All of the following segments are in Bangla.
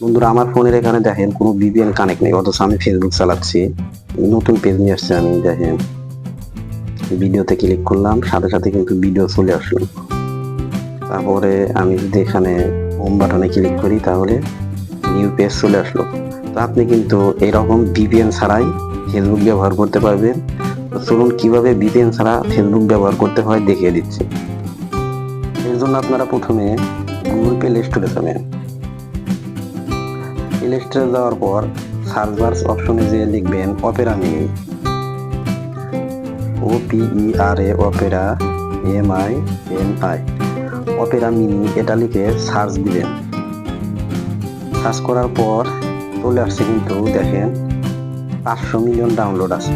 বন্ধুরা, আমার ফোনের এখানে দেখেন, কোনো ভিপিএন কানেক্ট নেই, অথচ আমি ফেসবুক চালাচ্ছি। নতুন পেজ নিয়ে আসছে আমি, দেখেন। ভিডিওতে ক্লিক করলাম, সাথে সাথে কিন্তু ভিডিও চলে আসলো। তারপরে আমি যদি এখানে হোম বাটনে ক্লিক করি, তাহলে নিউ পেজ চলে আসলো। তো আপনি কিন্তু এরকম ভিপিএন ছাড়াই ফেসবুক ব্যবহার করতে পারবেন। তো চলুন, কীভাবে ভিপিএন ছাড়া ফেসবুক ব্যবহার করতে হয় দেখিয়ে দিচ্ছি। এর জন্য আপনারা প্রথমে গুগল প্লে স্টোরে যাবেন। প্লে স্টোরে যাওয়ার পর সার্চ বার অপশনে যেয়ে লিখবেন Opera mini O P E R A Opera M I N I Opera mini, এটা লিখে সার্চ দিবেন। সার্চ করার পর চলে আসছে কিন্তু, দেখেন, পাঁচশো মিলিয়ন ডাউনলোড আছে।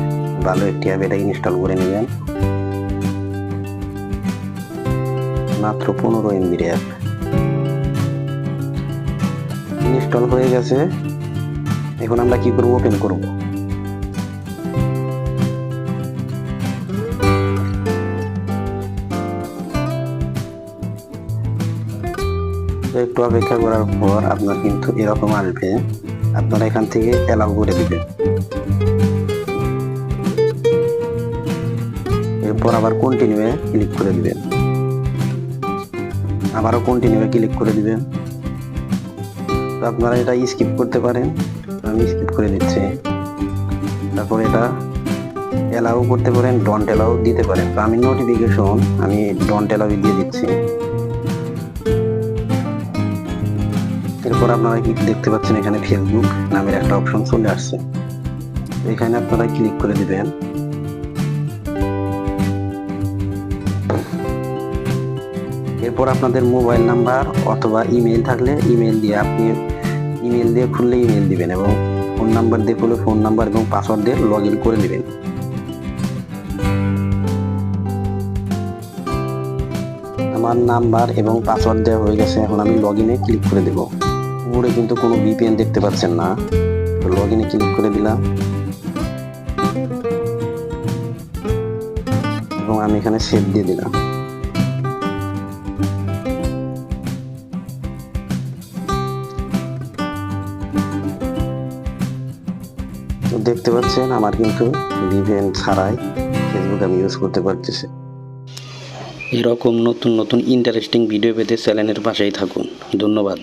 ভালো একটি অ্যাপ এটা ইনস্টল করে নেবেন। মাত্র পনেরো এমবির অ্যাপ ইনস্টল হয়ে গেছে। এখন আমরা কি করব? ওপেন করব। একটু অপেক্ষা করার পর আপনার কিন্তু এরকম আসবে। আপনারা এখান থেকে অ্যালাউ করে দিবেন। এরপর আবার কন্টিনিউয়ে ক্লিক করে দিবেন। আবারও কন্টিনিউয়ে ক্লিক করে দিবেন। আপনারা এটা স্কিপ করতে পারেন। আমি স্কিপ করে দিচ্ছি তারপর এটা অ্যালাউ করতে পারেন ডন্ট অ্যালাউ দিতে পারেন। তো আমি নোটিফিকেশন আমি ডন্ট অ্যালাউ দিয়ে দিচ্ছি। এরপর আপনারা কি দেখতে পাচ্ছেন এখানে ফেসবুক নামের একটা অপশন চলে আসছে। এখানে আপনারা ক্লিক করে দিবেন। এরপর আপনাদের মোবাইল নাম্বার অথবা ইমেল থাকলে ইমেল দিয়ে আপনি ইমেল দিয়ে খুললে ইমেল দিবেন এবং ফোন নাম্বার দিয়ে খুলে ফোন নাম্বার এবং পাসওয়ার্ড দিয়ে লগ ইন করে নেবেন আমার নাম্বার এবং পাসওয়ার্ড দেওয়া হয়ে গেছে, এখন আমি লগ ইনে ক্লিক করে দেব। উপরে কিন্তু কোনো ভিপিএন দেখতে পাচ্ছেন না। তো লগ ইনে ক্লিক করে দিলাম। এবং আমি এখানে সেভ দিয়ে দিলাম। দেখতে পাচ্ছেন আমার কিন্তু ভিভিএন ছাড়াই ফেসবুক আমি ইউজ করতে পারতেছি। এরকম নতুন নতুন ইন্টারেস্টিং ভিডিও পেতে চ্যানেলের পাশেই থাকুন। ধন্যবাদ।